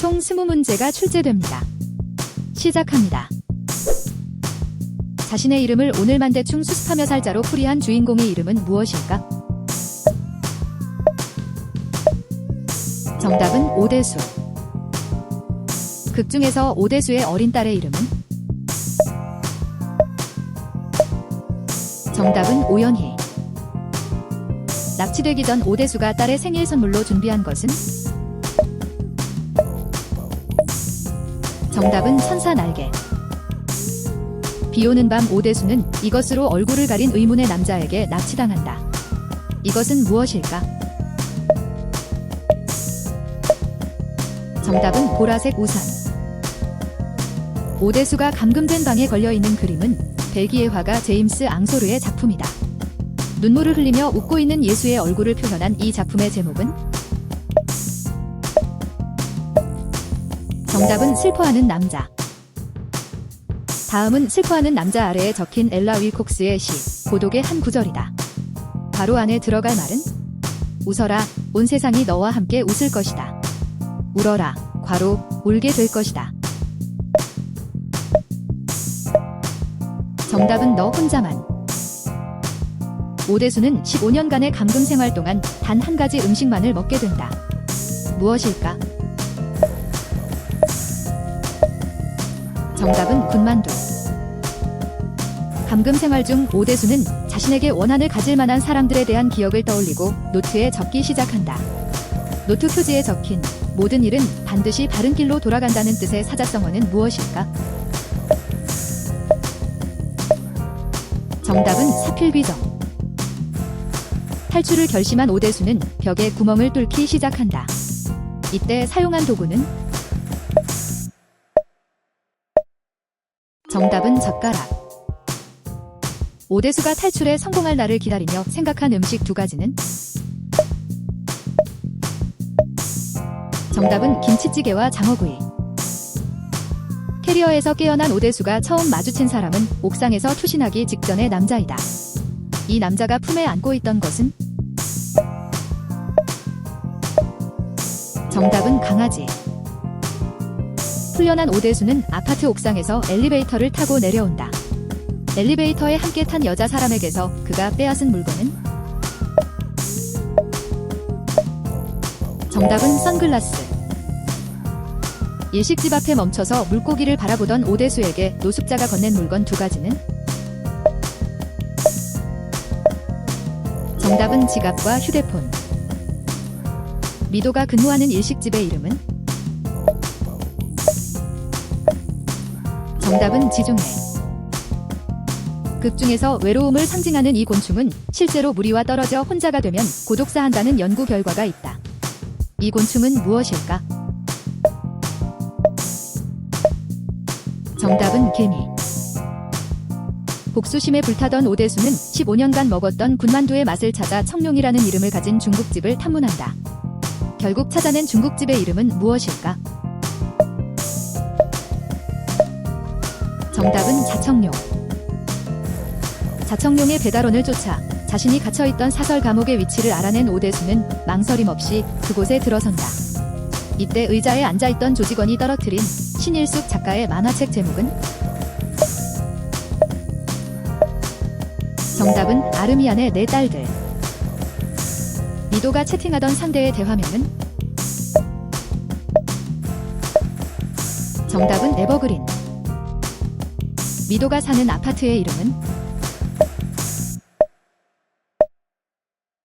총 20문제가 출제됩니다. 시작합니다. 자신의 이름을 오늘만 대충 수습하며 살자로 풀이한 주인공의 이름은 무엇일까? 정답은 오대수. 극 중에서 오대수의 어린 딸의 이름은? 정답은 오연희. 납치되기 전 오대수가 딸의 생일 선물로 준비한 것은? 정답은 천사 날개. 비 오는 밤 오대수는 이것으로 얼굴을 가린 의문의 남자에게 납치당한다. 이것은 무엇일까? 정답은 보라색 우산. 오대수가 감금된 방에 걸려있는 그림은 벨기에 화가 제임스 앙소르의 작품이다. 눈물을 흘리며 웃고 있는 예수의 얼굴을 표현한 이 작품의 제목은? 정답은 슬퍼하는 남자. 다음은 슬퍼하는 남자 아래에 적힌 엘라 윌콕스의 시, 고독의 한 구절이다. 바로 안에 들어갈 말은? 웃어라, 온 세상이 너와 함께 웃을 것이다. 울어라, 과로, 울게 될 것이다. 정답은 너 혼자만. 오대수는 15년간의 감금 생활 동안 단 한 가지 음식만을 먹게 된다. 무엇일까? 정답은 군만두. 감금 생활 중 오대수는 자신에게 원한을 가질 만한 사람들에 대한 기억을 떠올리고 노트에 적기 시작한다. 노트 표지에 적힌 모든 일은 반드시 바른 길로 돌아간다는 뜻의 사자성어는 무엇일까? 정답은 사필귀정. 탈출을 결심한 오대수는 벽에 구멍을 뚫기 시작한다. 이때 사용한 도구는? 정답은 젓가락. 오대수가 탈출에 성공할 날을 기다리며 생각한 음식 두 가지는? 정답은 김치찌개와 장어구이. 캐리어에서 깨어난 오대수가 처음 마주친 사람은 옥상에서 투신하기 직전의 남자이다. 이 남자가 품에 안고 있던 것은? 정답은 강아지. 훈련한 오대수는 아파트 옥상에서 엘리베이터를 타고 내려온다. 엘리베이터에 함께 탄 여자 사람에게서 그가 빼앗은 물건은? 정답은 선글라스. 일식집 앞에 멈춰서 물고기를 바라보던 오대수에게 노숙자가 건넨 물건 두 가지는? 정답은 지갑과 휴대폰. 미도가 근무하는 일식집의 이름은? 정답은 지중해. 극 중에서 외로움을 상징하는 이 곤충은 실제로 무리와 떨어져 혼자가 되면 고독사한다는 연구 결과가 있다. 이 곤충은 무엇일까? 정답은 개미. 복수심에 불타던 오대수는 15년간 먹었던 군만두의 맛을 찾아 청룡이라는 이름을 가진 중국집을 탐문한다. 결국 찾아낸 중국집의 이름은 무엇일까? 정답은 자청룡. 자청룡의 배달원을 쫓아 자신이 갇혀있던 사설 감옥의 위치를 알아낸 오대수는 망설임 없이 그곳에 들어선다. 이때 의자에 앉아있던 조직원이 떨어뜨린 신일숙 작가의 만화책 제목은? 정답은 아르미안의 네 딸들. 미도가 채팅하던 상대의 대화명은? 정답은 에버그린. 미도가 사는 아파트의 이름은?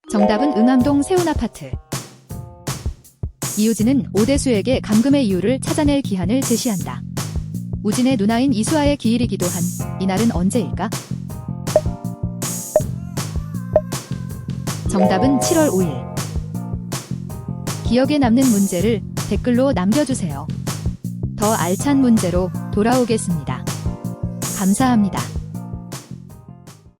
정답은 응암동 세운아파트. 이우진은 오대수에게 감금의 이유를 찾아낼 기한을 제시한다. 우진의 누나인 이수아의 기일이기도 한 이날은 언제일까? 정답은 7월 5일. 기억에 남는 문제를 댓글로 남겨주세요. 더 알찬 문제로 돌아오겠습니다. 감사합니다.